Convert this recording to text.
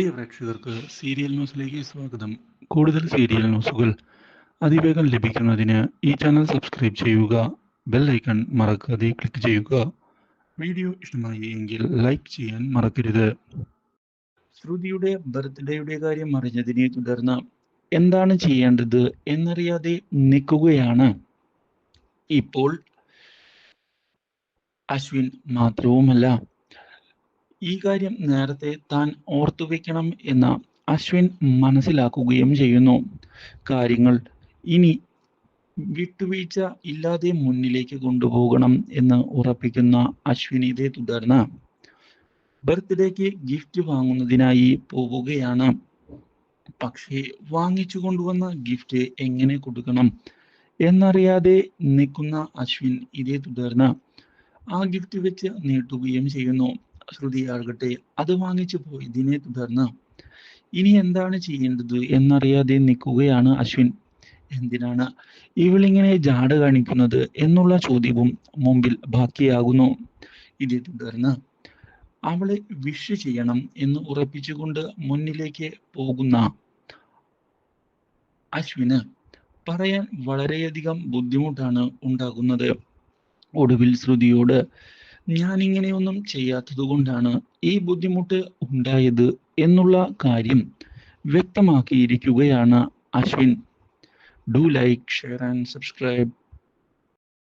പ്രിയ പ്രേക്ഷകർക്ക് സീരിയൽ ന്യൂസിലേക്ക് സ്വാഗതം. കൂടുതൽ സീരിയൽ ന്യൂസുകൾ അതിവേഗം ലഭിക്കുന്നതിന് ഈ ചാനൽ സബ്സ്ക്രൈബ് ചെയ്യുക ബെൽ ഐക്കൺ മറക്കാതെ ക്ലിക്ക് ചെയ്യുക. വീഡിയോ ഇഷ്ടമായി എങ്കിൽ ലൈക്ക് ചെയ്യാൻ മറക്കരുത്. ശ്രുതിയുടെ ബർത്ത്ഡേയുടെ കാര്യം അറിഞ്ഞതിനെ തുടർന്ന് എന്താണ് ചെയ്യേണ്ടത് എന്നറിയാതെ നിൽക്കുകയാണ്. ഇപ്പോൾ അശ്വിൻ മാത്രവുമല്ല ഈ കാര്യം നേരത്തെ താൻ ഓർത്തു വെക്കണം എന്ന് അശ്വിൻ മനസ്സിലാക്കുകയും ചെയ്യുന്നു. കാര്യങ്ങൾ ഇനി വിട്ടുവീഴ്ച ഇല്ലാതെ മുന്നിലേക്ക് കൊണ്ടുപോകണം എന്ന് ഉറപ്പിക്കുന്ന അശ്വിൻ ഇതേ തുടർന്ന് ബർത്ത്ഡേക്ക് ഗിഫ്റ്റ് വാങ്ങുന്നതിനായി പോവുകയാണ്. പക്ഷേ വാങ്ങിച്ചു കൊണ്ടുവന്ന ഗിഫ്റ്റ് എങ്ങനെ കൊടുക്കണം എന്നറിയാതെ നിൽക്കുന്ന അശ്വിൻ ഇതേ തുടർന്ന് ആ ഗിഫ്റ്റ് വെച്ച് നീട്ടുകയും ചെയ്യുന്നു. ശ്രുതി ആകട്ടെ അത് വാങ്ങിച്ചു പോയി. ഇതിനെ തുടർന്ന് ഇനി എന്താണ് ചെയ്യേണ്ടത് എന്നറിയാതെ നിൽക്കുകയാണ് അശ്വിൻ. എന്തിനാണ് ഇവളിങ്ങനെ ജാട കാണിക്കുന്നത് എന്നുള്ള ചോദ്യവും മുമ്പിൽ ബാക്കിയാകുന്നു. ഇതേ തുടർന്ന് അവളെ വിഷ് ചെയ്യണം എന്ന് ഉറപ്പിച്ചുകൊണ്ട് മുന്നിലേക്ക് പോകുന്ന അശ്വിന് പറയാൻ വളരെയധികം ബുദ്ധിമുട്ടാണ് ഉണ്ടാകുന്നത്. ഒടുവിൽ ശ്രുതിയോട് ഞാൻ ഇങ്ങനെയൊന്നും ചെയ്യാത്തത് കൊണ്ടാണ് ഈ ബുദ്ധിമുട്ട് ഉണ്ടായത് എന്നുള്ള കാര്യം വ്യക്തമാക്കിയിരിക്കുകയാണ് Ashwin. Do like share and subscribe